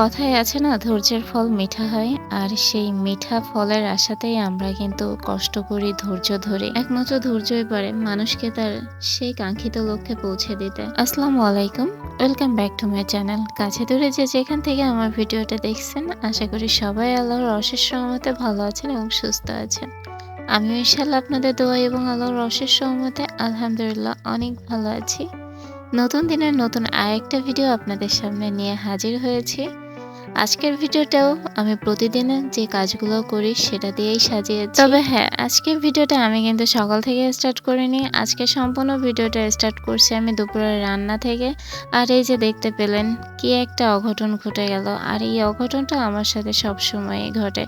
কথায় আছে না, ধৈর্যের ফল মিঠা হয়, আর সেই মিঠা ফলের আশাতেই আমরা কিন্তু কষ্ট করি ধৈর্য ধরে। একমাত্র ধৈর্যই পারে মানুষকে তার সেই কাঙ্ক্ষিত লক্ষ্যে পৌঁছে দিতে। আসসালামু আলাইকুম, welcome back to my channel. কাছে দূরে যে যেখান থেকে আমার ভিডিওটা দেখছেন, আশা করি সবাই আল্লাহর অশেষ সহমতে ভালো আছেন এবং সুস্থ আছেন। আমি ইনশাল্লাহ আপনাদের দোয়া এবং আল্লাহর অশেষ সহমতে আলহামদুলিল্লাহ অনেক ভালো আছি। নতুন দিনের নতুন আরেকটা ভিডিও আপনাদের সামনে নিয়ে হাজির হয়েছি। আজকের ভিডিওটাও আমি প্রতিদিনের যে কাজগুলো করি সেটা দিয়েই সাজিয়েছি। তবে হ্যাঁ আজকের ভিডিওটা আমি কিন্তু সকাল থেকে স্টার্ট করিনি। আজকে সম্পূর্ণ ভিডিওটা স্টার্ট করছি আমি দুপুরের রান্না থেকে। আর এই যে দেখতে পেলেন কি একটা অঘটন ঘটে গেল। আর এই অঘটনটা আমার সাথে সব সময় ঘটে।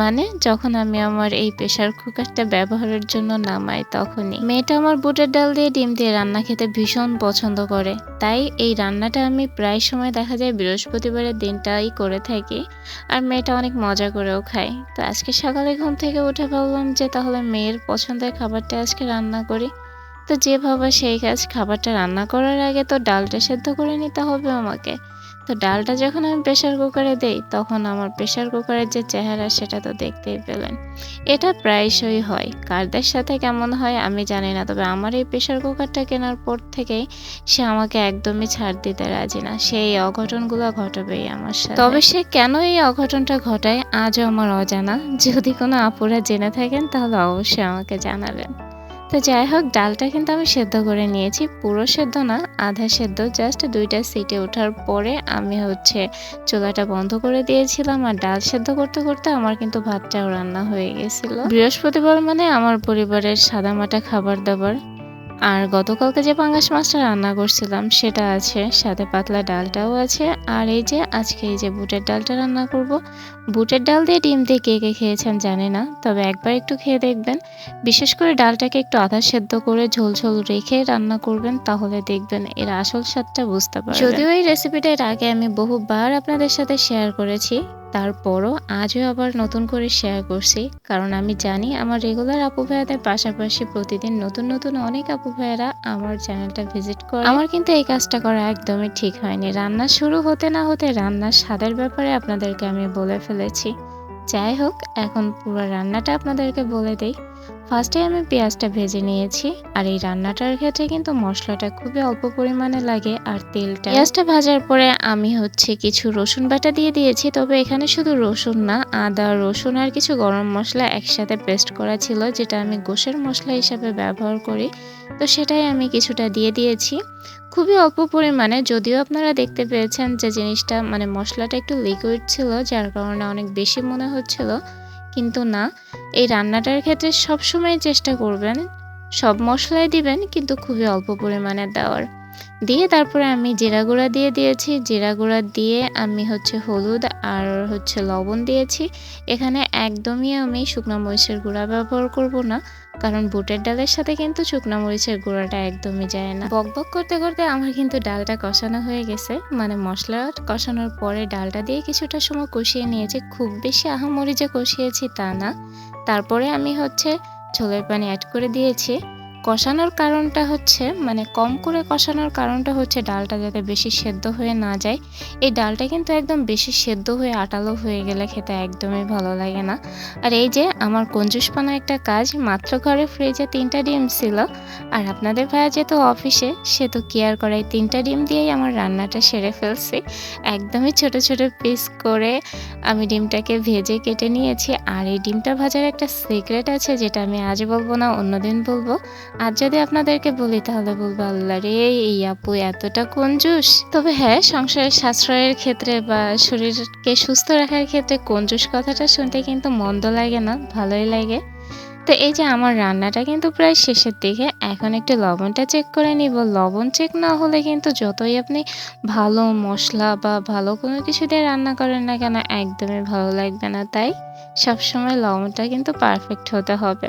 মানে যখন আমি আমার এই প্রেশার কুকারটা ব্যবহারের জন্য নামাই তখনই। মেয়েটা আমার বুটের ডাল দিয়ে ডিম দিয়ে রান্না খেতে ভীষণ পছন্দ করে। তাই এই রান্নাটা আমি প্রায় সময় দেখা যায় বৃহস্পতিবারের দিনটাই করে থাকি আর মেয়েটা অনেক মজা করেও খায়। তো আজকে সকালে ঘুম থেকে উঠে ভাবলাম যে তাহলে মেয়ের পছন্দের খাবারটা আজকে রান্না করি। তো যে ভাবা সেই কাজ খাবারটা রান্না করার আগে তো ডালটা সেদ্ধ করে নিতে হবে আমাকে। তো ডালটা যখন আমি প্রেশার কুকারে দেই, তখন আমার প্রেশার কুকারের যে চেহারা সেটা তো দেখতেই পেলেন। এটা প্রায়শই হয়। কারদের সাথে কেমন হয় আমি জানি না, তবে আমার এই প্রেশার কুকারটা কেনার পর থেকেই সে আমাকে একদমই ছাড় দিতে রাজি না। সেই অঘটনগুলো ঘটবেই আমার সাথে। তবে সে কেন এই অঘটনটা ঘটায়, আজও আমার অজানা। যদি কোনো আপুরা জেনে থাকেন, তাহলে অবশ্যই আমাকে জানাবেন। তো যাই হোক, ডালটা কিন্তু আমি সেদ্ধ করে নিয়েছি। পুরো সেদ্ধ না, আধা সেদ্ধ জাস্ট দুইটা সিটে ওঠার পরে আমি হচ্ছে চুলাটা বন্ধ করে দিয়েছিলাম। আর ডাল সেদ্ধ করতে করতে আমার কিন্তু ভাতটাও রান্না হয়ে গেছিল। বৃহস্পতিবার মানে আমার পরিবারের সাদামাটা খাবার দাবার। আর গতকালকে যে পাঙ্গাস মাছটা রান্না করছিলাম, সেটা আছে। সাথে পাতলা ডালটাও আছে। আর এই যে আজকে এই যে বুটের ডালটা রান্না করব। বুটের ডাল দিয়ে ডিম দিয়ে কে কে খেয়েছেন জানি না, তবে একবার একটু খেয়ে দেখবেন। বিশেষ করে ডালটাকে একটু আধা সেদ্ধ করে ঝোল ঝোল রেখে রান্না করবেন, তাহলে দেখবেন এর আসল স্বাদটা বুঝতে পারবেন। যদিও এই রেসিপিটা এর আগে আমি বহুবার আপনাদের সাথে শেয়ার করেছি তারপরও আজও আবার নতুন করে শেয়ার করছি। কারণ আমি জানি আমার রেগুলার আপু ভাইয়াদের পাশাপাশি প্রতিদিন নতুন নতুন অনেক আপু ভাইয়ারা আমার চ্যানেলটা ভিজিট করে। আমার কিন্তু এই কাজটা করা একদমই ঠিক হয়নি। রান্না শুরু হতে না হতে রান্নার স্বাদের ব্যাপারে আপনাদেরকে আমি বলে ফেলেছি। যাই হোক, এখন পুরো রান্নাটা আপনাদেরকে বলে দেই। ফার্স্টে আমি পেঁয়াজটা ভেজে নিয়েছি, আর এই রান্নাটার ক্ষেত্রে কিন্তু মশলাটা খুবই অল্প পরিমাণে লাগে আর তেলটা। পেঁয়াজটা ভাজার পরে আমি হচ্ছে কিছু রসুন বাটা দিয়ে দিয়েছি, তবে এখানে শুধু রসুন না, আদা, রসুন আর কিছু গরম মশলা একসাথে পেস্ট করা ছিল, যেটা আমি গোশের মশলা হিসাবে ব্যবহার করি। তো সেটাই আমি কিছুটা দিয়ে দিয়েছি। খুবই অল্প পরিমাণে, যদিও আপনারা দেখতে পেয়েছেন যে জিনিসটা মানে মশলাটা একটু লিকুইড ছিল, যার কারণে অনেক বেশি মনে হচ্ছিল, কিন্তু না। এই রান্নাটার ক্ষেত্রে সবসময় চেষ্টা করবেন, সব মশলাই দিবেন, কিন্তু খুবই অল্প পরিমাণে দেওয়ার। দিয়ে তারপরে আমি জিরা গুঁড়া দিয়ে দিয়েছি। জিরা গুঁড়া দিয়ে আমি হচ্ছে হলুদ আর হচ্ছে লবণ দিয়েছি। এখানে একদমই আমি শুকনো মরিচের গুঁড়া ব্যবহার করব না, কারণ বুটের ডালের সাথে কিন্তু শুকনো মরিচের গুঁড়াটা একদমই যায় না। বক বক করতে করতে আমার কিন্তু ডালটা কষানো হয়ে গেছে। মানে মশলা কষানোর পরে ডালটা দিয়ে কিছুটা সময় কষিয়ে নিয়েছি। খুব বেশি আহামরি যে কষিয়েছি তা না। তারপরে আমি হচ্ছে ঝোলের পানি অ্যাড করে দিয়েছি। কষানোর কারণটা হচ্ছে মানে কম করে কষানোর কারণটা হচ্ছে ডালটা যাতে বেশি সেদ্ধ হয়ে না যায়। এই ডালটা কিন্তু একদম বেশি সেদ্ধ হয়ে আটালো হয়ে গেলে খেতে একদমই ভালো লাগে না। আর এই যে আমার কঞ্জুসপানা একটা কাজ, মাত্র ঘরে ফ্রিজে তিনটা ডিম ছিল, আর আপনাদের ভাইয়া যেহেতু অফিসে সে তো কেয়ার করাই তিনটা ডিম দিয়েই আমার রান্নাটা সেরে ফেলছি। একদমই ছোট ছোট পিস করে আমি ডিমটাকে ভেজে কেটে নিয়েছি। আর এই ডিমটা ভাজার একটা সিক্রেট আছে, যেটা আমি আজ বলব না, অন্যদিন বলব। আর যদি আপনাদেরকে বলি তাহলে বলব আল্লাহ রে, এই আপু এতটা কঞ্জুস। তবে হ্যাঁ সংসারের সাশ্রয়ের ক্ষেত্রে বা শরীরকে সুস্থ রাখার ক্ষেত্রে কঞ্জুস কথাটা শুনতে কিন্তু মন্দ লাগে না, ভালোই লাগে। তো এই যে আমার রান্নাটা কিন্তু প্রায় শেষের দিকে, এখন একটু লবণটা চেক করে নিব। লবণ চেক না হলে কিন্তু যতই আপনি ভালো মশলা বা ভালো কোনো কিছু দিয়ে রান্না করেন না কেন, একদমই ভালো লাগবে না। তাই সবসময় লবণটা কিন্তু পারফেক্ট হতে হবে।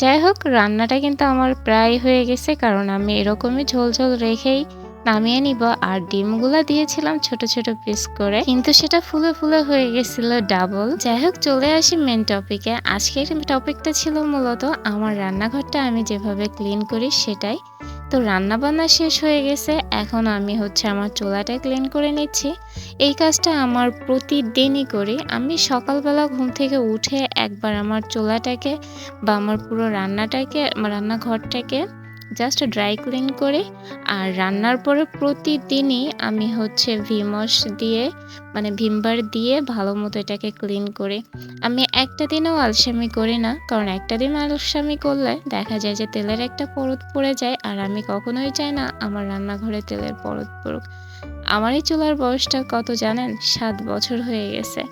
যাই হোক, রান্নাটা কিন্তু আমার প্রায় হয়ে গেছে, কারণ আমি এরকমই ঝোল ঝোল রেখেই নামিয়ে নিব। আর ডিমগুলো দিয়েছিলাম ছোট ছোট পিস করে। কিন্তু সেটা ফুলে ফুলে হয়ে গেছিল ডাবল যাই হোক, চলে আসি মেন টপিকে আজকের টপিকটা ছিল মূলত আমার রান্নাঘরটা আমি যেভাবে ক্লিন করি সেটাই। তো রান্না বান্না শেষ হয়ে গেছে। এখন আমি হচ্ছে আমার চুলাটা ক্লিন করে নিচ্ছি। এই কাজটা আমার প্রতিদিনই করি। আমি সকালবেলা ঘুম থেকে উঠে একবার আমার চুলাটাকে বা আমার পুরো রান্নাটাকে, রান্নাঘরটাকে জাস্ট ড্রাই ক্লিন করি, আর রান্নার পরে প্রতিদিনই আমি হচ্ছে ভিমস দিয়ে মানে ভিমবার দিয়ে ভালো মতো এটাকে ক্লিন করি। আমি একটা দিনও আলসামি করি না, কারণ একটা দিন আলসামি করলে দেখা যায় যে তেলের একটা পরত পড়ে যায়, আর আমি কখনোই চাই না আমার রান্নাঘরে তেলের পরত পড়ুক। আমার এই চুলার বয়সটা কত জানেন? সাত বছর হয়ে গেছে।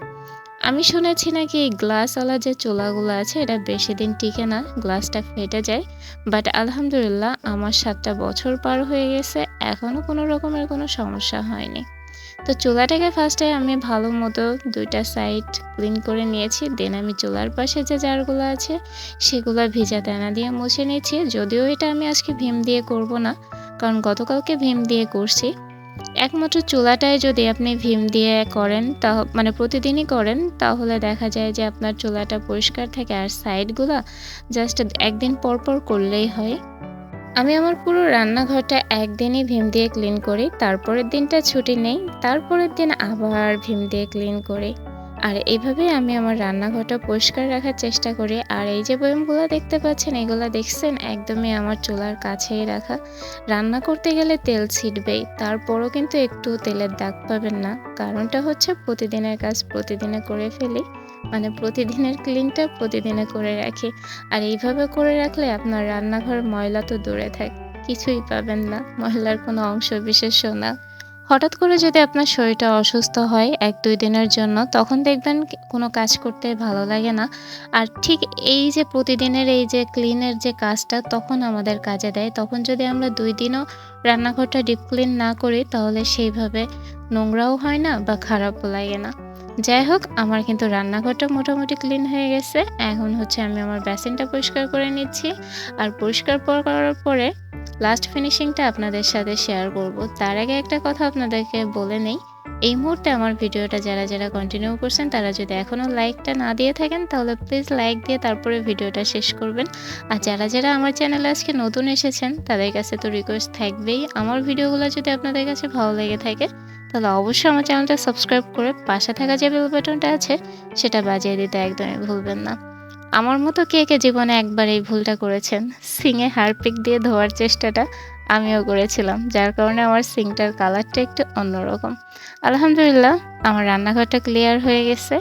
আমি শুনেছি নাকি এই গ্লাসওয়ালা যে চোলাগুলো আছে, এটা বেশি দিন টিকে না, গ্লাসটা ফেটে যায়। বাট আলহামদুলিল্লাহ, আমার সাতটা বছর পার হয়ে গেছে এখনও কোনো রকমের কোনো সমস্যা হয়নি। তো চুলাটাকে ফার্স্টে আমি ভালো মতো দুইটা সাইড ক্লিন করে নিয়েছি, দেন আমি চুলার পাশে যে জারগুলো আছে, সেগুলো ভিজা দানা দিয়ে মুছে নিয়েছি। যদিও এটা আমি আজকে ভীম দিয়ে করব না, কারণ গতকালকে ভীম দিয়ে করছি। একমাত্র চুলাটায় যদি আপনি ভীম দিয়ে করেন তা মানে প্রতিদিনই করেন, তাহলে দেখা যায় যে আপনার চুলাটা পরিষ্কার থাকে আর সাইডগুলো জাস্ট একদিন পর পর করলেই হয়। আমি আমার পুরো রান্নাঘরটা একদিনই ভীম দিয়ে ক্লিন করি, তারপরের দিনটা ছুটি নেই, তারপরের দিন আবার ভীম দিয়ে ক্লিন করি। আর এইভাবে আমি আমার রান্নাঘরটা পরিষ্কার রাখার চেষ্টা করি। আর এই যে বয়মগুলো দেখতে পাচ্ছেন, এগুলো দেখছেন একদমই আমার চুলার কাছেই রাখা। রান্না করতে গেলে তেল ছিটবেই, তারপরও কিন্তু একটু তেলের দাগ পাবেন না। কারণটা হচ্ছে প্রতিদিনের কাজ প্রতিদিনে করে ফেলি মানে প্রতিদিনের ক্লিনটা প্রতিদিনে করে রাখি। আর এইভাবে করে রাখলে আপনার রান্নাঘর ময়লা তো দূরে থাক, কিছুই পাবেন না, ময়লার কোনো অংশ বিশেষও না। হঠাৎ করে যদি আপনার শরীরটা অসুস্থ হয় এক, দুই দিনের জন্য, তখন দেখবেন কোনো কাজ করতে ভালো লাগে না। আর ঠিক এই যে প্রতিদিনের এই যে ক্লিনের যে কাজটা তখন আমাদের কাজে দেয়। তখন যদি আমরা দুই দিনও রান্নাঘরটা ডিপ ক্লিন না করি, তাহলে সেইভাবে নোংরাও হয় না বা খারাপও লাগে না। যাই হোক, আমার কিন্তু রান্নাঘরটা মোটামুটি ক্লিন হয়ে গেছে। এখন হচ্ছে আমি আমার বেসিনটা পরিষ্কার করে নিচ্ছি। আর পরিষ্কার করার পরে লাস্ট ফিনিশিংটা আপনাদের সাথে শেয়ার করব। তার আগে একটা কথা আপনাদেরকে বলে নেই। এই মুহূর্তে আমার ভিডিওটা যারা যারা কন্টিনিউ করছেন, তারা যদি এখনও লাইকটা না দিয়ে থাকেন, তাহলে প্লিজ লাইক দিয়ে তারপরে ভিডিওটা শেষ করবেন। আর যারা যারা আমার চ্যানেলে আজকে নতুন এসেছেন, তাদের কাছে তো রিকোয়েস্ট থাকবেই। আমার ভিডিওগুলো যদি আপনাদের কাছে ভালো লেগে থাকে, তাহলে অবশ্যই আমার চ্যানেলটা সাবস্ক্রাইব করে পাশে থাকা যে বেল বাটনটা আছে, সেটা বাজিয়ে দিতে একদমই ভুলবেন না। আমার মতো কে কে জীবনে একবার এই ভুলটা করেছেন? সিংয়ে হারপিক দিয়ে ধোয়ার চেষ্টাটা আমিও করেছিলাম, যার কারণে আমার সিংটার কালারটা একটু অন্যরকম। আলহামদুলিল্লাহ, আমার রান্নাঘরটা ক্লিয়ার হয়ে গেছে।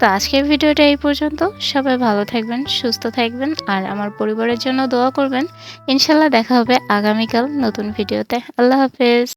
তো আজকের ভিডিওটা এই পর্যন্ত। সবাই ভালো থাকবেন, সুস্থ থাকবেন, আর আমার পরিবারের জন্য দোয়া করবেন। ইনশাল্লাহ দেখা হবে আগামীকাল নতুন ভিডিওতে। আল্লাহ হাফেজ।